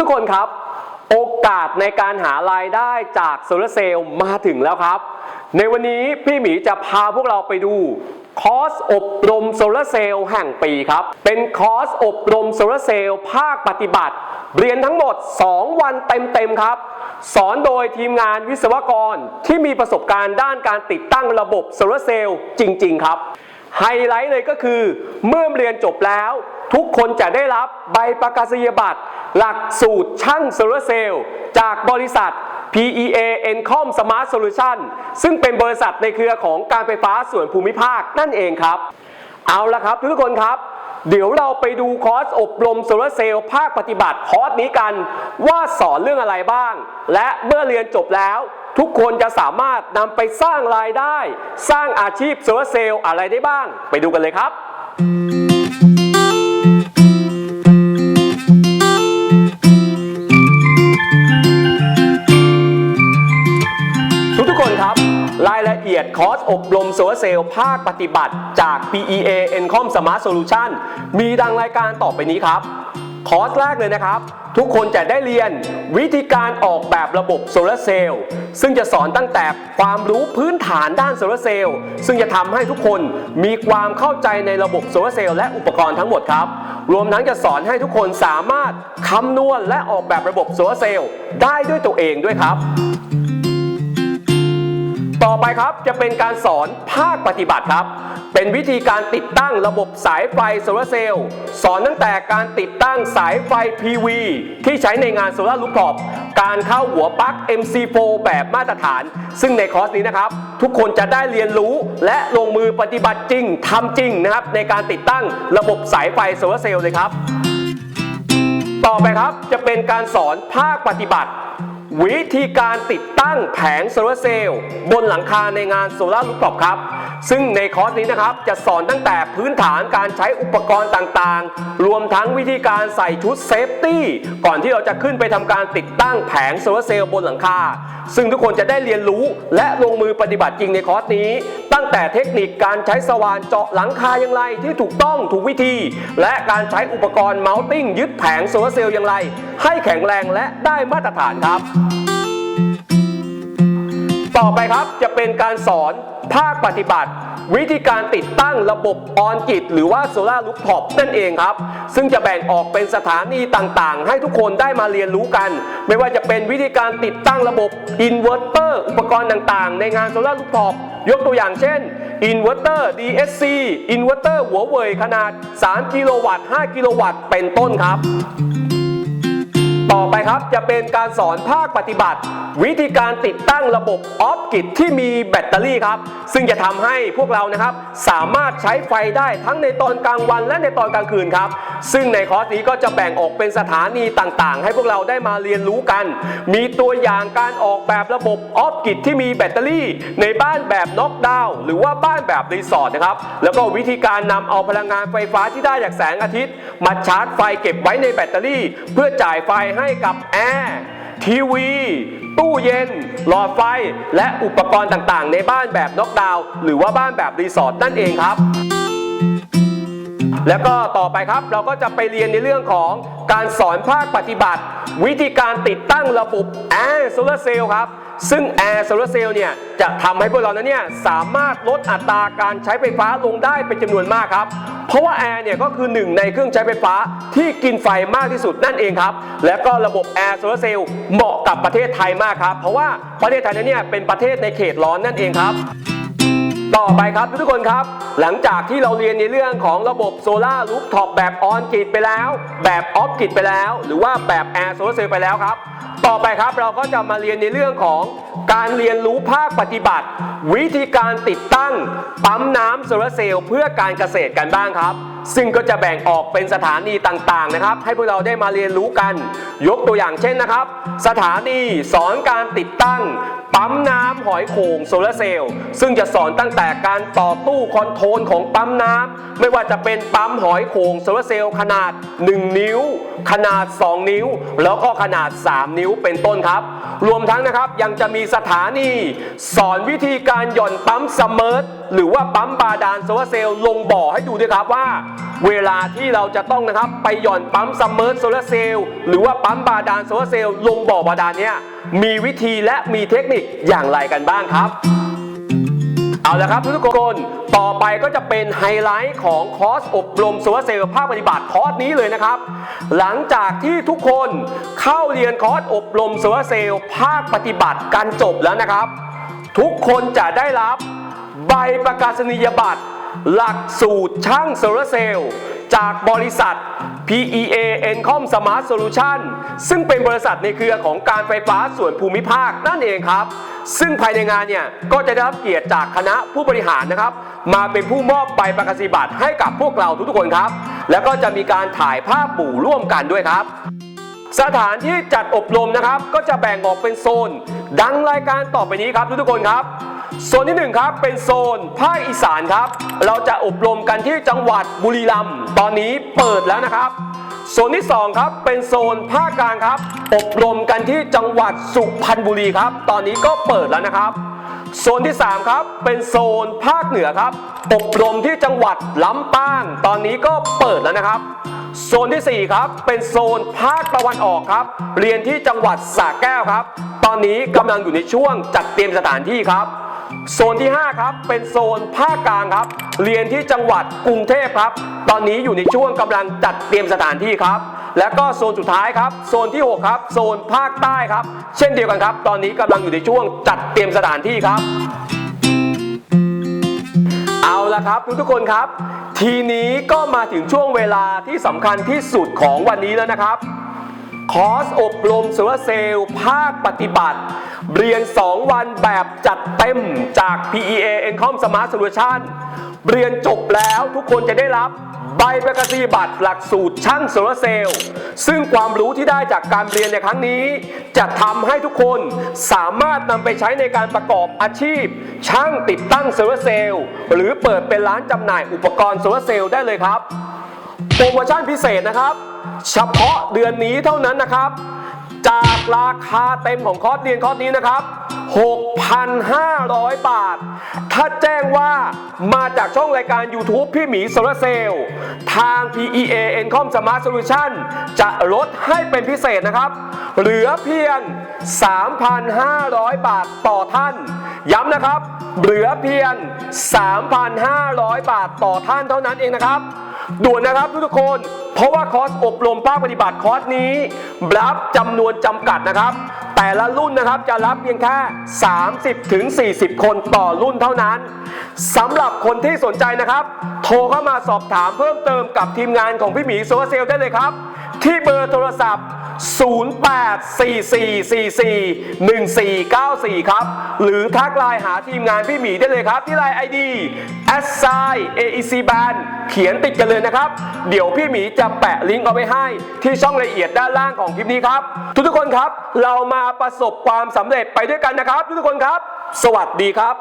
ทุกๆคนครับ โอกาสในการหารายได้จากโซลาร์เซลล์มาถึงแล้วครับ ในวันนี้พี่หมีจะพาพวกเราไปดูคอร์สอบรมโซลาร์เซลล์แห่งปีครับ เป็นคอร์สอบรมโซลาร์เซลล์ภาคปฏิบัติ เรียนทั้งหมด 2 วันเต็มๆครับ สอนโดยทีมงานวิศวกรที่มีประสบการณ์ด้านการติดตั้งระบบโซลาร์เซลล์จริง ๆ ครับ ไฮไลท์เลยก็คือเมื่อเรียนจบแล้ว ทุกคนจะได้รับใบประกาศนียบัตร หลักสูตรช่างโซลาเซลล์จากบริษัท PEA Encom Smart Solution ซึ่งเป็นบริษัทในเครือของการไฟฟ้าส่วนภูมิภาคนั่นเองครับ เอาละครับทุกคนครับ เดี๋ยวเราไปดูคอร์สอบรมโซลาเซลล์ภาคปฏิบัติคอร์สนี้กัน ว่าสอนเรื่องอะไรบ้าง และเมื่อเรียนจบแล้วทุกคนจะสามารถนำไปสร้างรายได้ สร้างอาชีพโซลาเซลล์อะไรได้บ้าง ไปดูกันเลยครับ รายละเอียดคอร์สอบรมโซลาร์เซลล์ภาคปฏิบัติจาก PEA Encom Smart Solution มีดังรายการต่อไปนี้ครับ คอร์สแรกเลยนะครับ ทุกคนจะได้เรียนวิธีการออกแบบระบบโซลาร์เซลล์ซึ่งจะสอนตั้งแต่ความรู้พื้นฐานด้านโซลาร์เซลล์ซึ่งจะทำให้ทุกคนมีความเข้าใจในระบบโซลาร์เซลล์และอุปกรณ์ทั้งหมดครับรวมทั้งจะสอนให้ทุกคนสามารถคำนวณและออกแบบระบบโซลาร์เซลล์ได้ด้วยตัวเองด้วยครับ ต่อไปครับจะเป็นการสอนภาคปฏิบัติครับ เป็นวิธีการติดตั้งระบบสายไฟโซลาร์เซลล์สอนตั้งแต่การติดตั้งสายไฟ PV ที่ใช้ในงานโซลาร์ลูฟท็อปการเข้าหัวปลั๊ก MC4 แบบมาตรฐาน ซึ่งในคอร์สนี้นะครับ ทุกคนจะได้เรียนรู้และลงมือปฏิบัติจริงทำจริงนะครับ ในการติดตั้งระบบสายไฟโซลาร์เซลล์เลยครับ ต่อไปครับจะเป็นการสอนภาคปฏิบัติ วิธีการติดตั้งแผงโซลาร์เซลล์บนหลังคาในงานโซลาร์ลูฟท็อปครับ ซึ่งในคอร์สนี้นะครับจะสอนตั้งแต่พื้นฐานการใช้อุปกรณ์ต่างๆ รวมทั้งวิธีการใส่ชุดเซฟตี้ก่อนที่เราจะขึ้นไปทำการติดตั้งแผงโซลาร์เซลล์บนหลังคา ซึ่งทุกคนจะได้เรียนรู้และลงมือปฏิบัติจริงในคอร์สนี้ ตั้งแต่เทคนิคการใช้สว่านเจาะหลังคาอย่างไรที่ถูกต้องถูกวิธี และการใช้อุปกรณ์เมาส์ติ้งยึดแผงโซลาร์เซลล์อย่างไร ให้แข็งแรงและได้มาตรฐานครับ ต่อไปครับจะเป็นการสอนภาคปฏิบัติ วิธีการติดตั้งระบบออนกิตหรือว่าโซลาร์ลูฟท็อปนั่นเองครับ ซึ่งจะแบ่งออกเป็นสถานีต่างๆ ให้ทุกคนได้มาเรียนรู้กัน ไม่ว่าจะเป็นวิธีการติดตั้งระบบอินเวอร์เตอร์อุปกรณ์ต่างๆ ในงานโซลาร์ลูฟท็อปยกตัวอย่างเช่นอินเวอร์เตอร์ DSC อินเวอร์เตอร์หัวเว่ยขนาด 3 กิโลวัตต์ 5 กิโลวัตต์ เป็นต้นครับ ต่อไปครับจะเป็นการสอนภาคปฏิบัติ วิธีการติดตั้งระบบออฟกิตที่มีแบตเตอรี่ครับ ซึ่งจะทำให้พวกเรานะครับ สามารถใช้ไฟได้ทั้งในตอนกลางวันและในตอนกลางคืนครับ ซึ่งในคอร์สนี้ก็จะแบ่งออกเป็นสถานีต่างๆ ให้พวกเราได้มาเรียนรู้กัน มีตัวอย่างการออกแบบระบบออฟกิตที่มีแบตเตอรี่ ในบ้านแบบน็อกดาวน์หรือว่าบ้านแบบรีสอร์ทนะครับ แล้วก็วิธีการนำเอาพลังงานไฟฟ้าที่ได้จากแสงอาทิตย์ มาชาร์จไฟเก็บไว้ในแบตเตอรี่ เพื่อจ่ายไฟให้กับแอร์ ทีวี ตู้เย็น หลอดไฟ และอุปกรณ์ต่างๆ ในบ้านแบบน็อกดาวน์หรือว่าบ้านแบบรีสอร์ทนั่นเองครับ แล้วก็ต่อไปครับเราก็จะไปเรียนในเรื่องของ การสอนภาคปฏิบัติ วิธีการติดตั้งระบบแอร์โซลาร์เซลล์ครับ ซึ่งแอร์โซลาร์เซลล์เนี่ยจะทำให้พวกเรานั้นเนี่ยสามารถลดอัตราการใช้ไฟฟ้าลงได้เป็นจำนวนมากครับ เพราะว่าแอร์เนี่ยก็คือหนึ่งในเครื่องใช้ไฟฟ้าที่กินไฟมากที่สุดนั่นเองครับ และก็ระบบแอร์โซลาร์เซลล์เหมาะกับประเทศไทยมากครับ เพราะว่าประเทศไทยนั้นเนี่ยเป็นประเทศในเขตร้อนนั่นเองครับ ต่อไปครับทุกคนครับ หลังจากที่เราเรียนในเรื่องของระบบโซลาร์รูฟท็อปแบบออนกริดไปแล้ว แบบออฟกริดไปแล้ว หรือว่าแบบแอร์โซลาร์เซลล์ไปแล้วครับ ต่อไปครับเราก็จะมาเรียนในเรื่องของการเรียนรู้ภาคปฏิบัติ วิธีการติดตั้ง ปั๊มน้ำโซลาร์เซลล์เพื่อการเกษตรกันบ้างครับ ซึ่งก็จะแบ่งออกเป็นสถานีต่างๆนะครับ ให้พวกเราได้มาเรียนรู้กัน ยกตัวอย่างเช่นนะครับ สถานีสอนการติดตั้ง ปั๊มน้ำหอยโข่งโซลาร์เซลล์ซึ่งจะสอนตั้งแต่การต่อตู้คอนโทรลของปั๊มน้ำไม่ว่าจะเป็นปั๊มหอยโข่งโซลาร์เซลล์ขนาด 1 นิ้ว ขนาด 2 นิ้ว แล้วก็ขนาด 3 นิ้วเป็นต้นครับ รวมทั้งนะครับยังจะมีสถานี สอนวิธีการหย่อนปั๊มสมเมอร์หรือว่าปั๊มบาดาลโซลาร์เซลล์ลงบ่อให้ดูด้วยครับว่า เวลาที่เราจะต้องนะครับไปหย่อนปั๊มซัมเมอร์โซลาเซลล์หรือว่าปั๊มบาดาลโซลาเซลล์ลงบ่อบาดาลเนี่ยมีวิธีและมีเทคนิคอย่างไรกันบ้างครับเอาละครับทุกคน ต่อไปก็จะเป็นไฮไลท์ของคอร์สอบรมโซลาร์เซลล์ภาคปฏิบัติคอร์สนี้เลยนะครับ หลังจากที่ทุกคนเข้าเรียนคอร์สอบรมโซลาร์เซลล์ภาคปฏิบัติกันจบแล้วนะครับ ทุกคนจะได้รับใบประกาศนียบัตร หลักสูตรช่างโซลาร์เซลล์จากบริษัท PEA Encom Smart Solution ซึ่งเป็นบริษัทในเครือของการไฟฟ้าส่วนภูมิภาคนั่นเองครับ ซึ่งภายในงานเนี่ย ก็จะได้รับเกียรติจากคณะผู้บริหารนะครับ มาเป็นผู้มอบใบประกาศนียบัตรให้กับพวกเราทุกๆคนครับ แล้วก็จะมีการถ่ายภาพหมู่ร่วมกันด้วยครับ สถานที่จัดอบรมนะครับ ก็จะแบ่งออกเป็นโซน ดังรายการต่อไปนี้ครับทุกๆคนครับ โซนที่หนึ่งครับ เป็นโซนภาคอีสานครับ เราจะอบรมกันที่จังหวัดบุรีรัมย์ตอนนี้เปิดแล้วนะครับโซนที่สองครับ เป็นโซนภาคกลางครับ อบรมกันที่จังหวัดสุพรรณบุรีครับ ตอนนี้ก็เปิดแล้วนะครับโซนที่ 3 ครับ เป็นโซนภาคเหนือครับ อบรมที่จังหวัดลำปาง ตอนนี้ก็เปิดแล้วนะครับ โซนที่ 4 ครับ เป็นโซนภาคตะวันออกครับ เรียนที่จังหวัดสระแก้วครับ ตอนนี้กำลังอยู่ในช่วงจัดเตรียมสถานที่ครับ โซนที่ 5 ครับ เป็นโซนภาคกลางครับ เรียนที่จังหวัดกรุงเทพครับ ตอนนี้อยู่ในช่วงกำลังจัดเตรียมสถานที่ครับ และก็โซนสุดท้ายครับ โซนที่ 6 ครับ โซนภาคใต้ครับ เช่นเดียวกันครับ ตอนนี้กำลังอยู่ในช่วงจัดเตรียมสถานที่ครับ เอาละครับทุกๆคนครับ ทีนี้ก็มาถึงช่วงเวลาที่สำคัญที่สุดของวันนี้แล้วนะครับ คอร์สอบรมโซลาร์เซลล์ภาคปฏิบัติ เรียน 2 วันแบบจัดเต็มจาก PEA Encom Smart Solution เรียนจบแล้วทุกคนจะได้รับใบประกาศนียบัตรหลักสูตรช่างโซลาเซลล์ ซึ่งความรู้ที่ได้จากการเรียนในครั้งนี้ จะทำให้ทุกคนสามารถนำไปใช้ในการประกอบอาชีพ ช่างติดตั้งโซลาเซลล์ หรือเปิดเป็นร้านจำหน่ายอุปกรณ์โซลาร์เซลล์ได้เลยครับ โปรโมชั่นพิเศษนะครับ เฉพาะเดือนนี้เท่านั้นนะครับ จากราคาเต็มของคอร์สเรียนคอร์สนี้นะครับ 6,500 บาท ถ้าแจ้งว่ามาจากช่องรายการ YouTube พี่หมีโซลาเซลล์ทาง PEA Encom Smart Solution จะลดให้เป็นพิเศษนะครับ เหลือเพียง 3,500 บาทต่อท่าน ย้ำนะครับ เหลือเพียง 3,500 บาทต่อท่านเท่านั้นเองนะครับ ด่วนนะครับทุกคน เพราะว่าคอร์สอบรมภาคปฏิบัติคอร์สนี้รับจำนวนจำกัดนะครับ แต่ละรุ่นนะครับจะรับเพียงแค่ 30ถึง40 คนต่อรุ่นเท่านั้นสำหรับคนที่สนใจนะครับ โทรเข้ามาสอบถามเพิ่มเติมกับทีมงานของพี่หมีโซลาเซลได้เลยครับ ที่เบอร์โทรศัพท์ 0844441494 ครับ หรือทักไลน์หาทีมงานพี่หมีได้เลยครับ ที่ไลน์ ID s i AEC Band เขียนติดกันเลยนะครับ เดี๋ยวพี่หมีจะแปะลิงก์เอาไว้ให้ ที่ช่องละเอียดด้านล่างของคลิปนี้ครับ ทุกๆคนครับ เรามาประสบความสำเร็จไปด้วยกันนะครับ ทุกๆคนครับ สวัสดีครับ